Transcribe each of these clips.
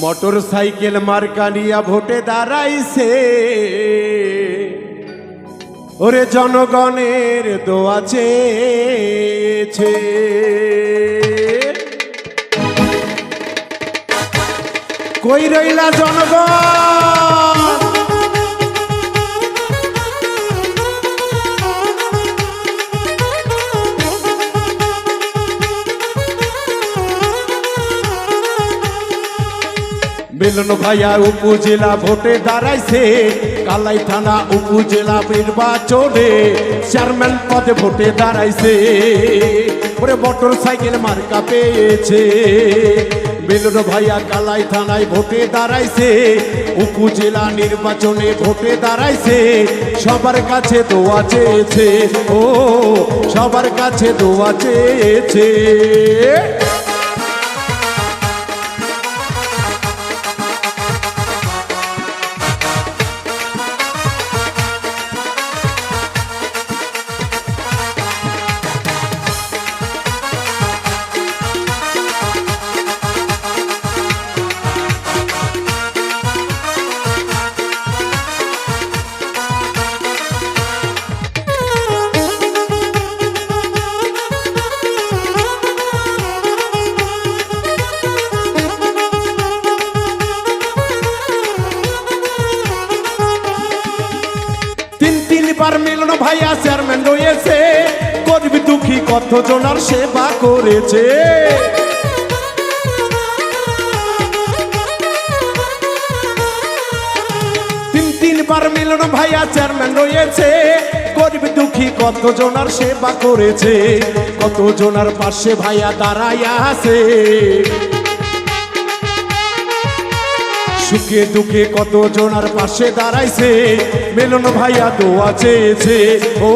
Motor cycle মার্কা নিয়া ভোটে দাঁড়াইছে। ওরে জনগণের দোয়া চেয়েছে। কই রইলা জনগণ? মিলন ভাইয়া উপজেলা ভোটে দাঁড়াইছে। কালাই থানা উপজেলা নির্বাচনে চেয়ারম্যান পদে ভোটে দাঁড়াইছে। ওরে মোটর সাইকেল মার্কা পেয়েছে। মিলন ভাইয়া কালাই থানায় ভোটে দাঁড়াইছে। উপজেলা নির্বাচনে ভোটে দাঁড়াইছে। সবার কাছে দোয়া চেয়েছে। ও, সবার কাছে দোয়া চেয়েছে। ভাইয়া চেয়ারম্যান রয়েছে, গরিব দুঃখী কত জনার সেবা করেছে? তিন, তিনবার মিলন ভাইয়া চেয়ারম্যান রয়েছে, গরিব দুঃখী কত জনার সেবা করেছে? কত জনার পাশে ভাইয়া দাঁড়াইয়া আছে? সুখে দুঃখে কত জনার পাশে দাঁড়াইছে? মিলন ভাইয়া দোয়া চেয়েছে। ও,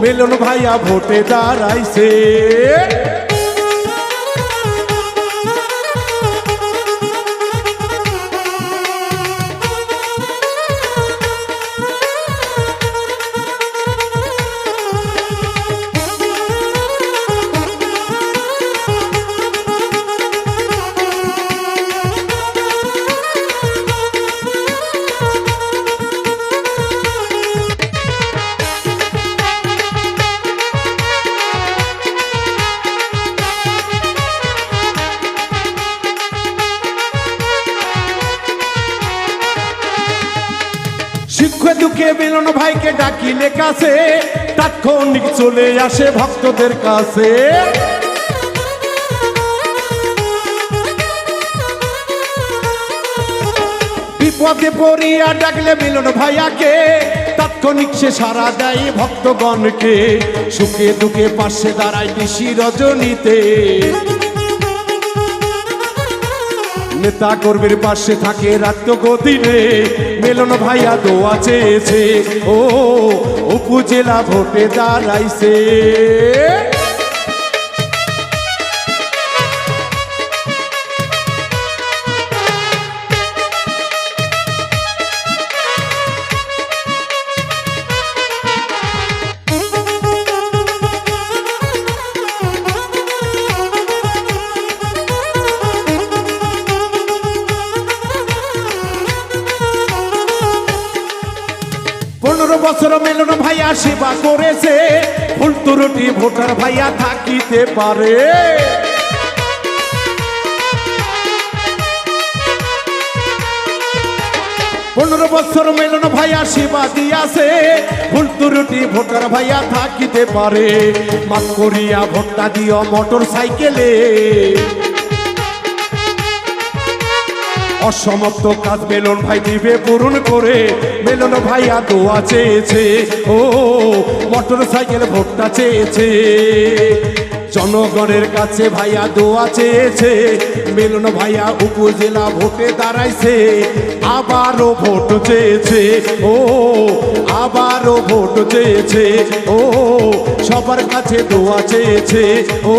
মিলন ভাইয়া ভোটে দাঁড়াইছে। শিক্ষা দুঃখে মিলন ভাইকে ডাকিলে কাছে। তাৎক্ষণিক চলে আসে ভক্তদের কাছে। বিপদে পড়িয়া ডাকলে মিলন ভাইয়াকে। তাৎক্ষণিক সে সারা দেয় ভক্তগণকে। সুখে দুঃখে পাশে দাঁড়ায় নিশি রজনীতে। নেতা কর্মীর পাশে থাকে রাত গদিনে। মেলন ভাইয়া দোয়া চেয়েছে ও উপজেলা ভোটে দাঁড়াইছে। বছর মেলন ভাইয়া সেবা করেছে। ফুল তুরুটি ভোটার ভাইয়া থাকিতে পারে। পনেরো বছর মেলন ভাইয়া সেবা দিয়াছে। ফুল তুরুটি ভোটার ভাইয়া থাকিতে পারে। মাত করিয়া ভোটটা দিও মোটর সাইকেলে অসমাপ্ত কাজ মেলন ভাই দিবে পূরণ করে। মেলন ভাইয়া দোয়া চেয়েছে ও মোটর সাইকেল ভোটটা চেয়েছে। জনগণের কাছে ভাইয়া দোয়া চেয়েছে। মিলন ভাইয়া উপজেলা ভোটে দাঁড়াইছে। আবারও ভোট চেয়েছে। ও, আবারও ভোট চেয়েছে। ও, সবার কাছে দোয়া চেয়েছে। ও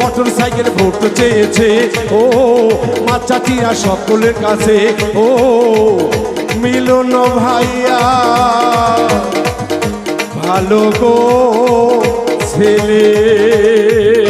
মোটর সাইকেল ভোট চেয়েছে। ও মাচাচিরা সকলের কাছে। ও, মিলন ভাইয়া, ভালো গো। ছেলে।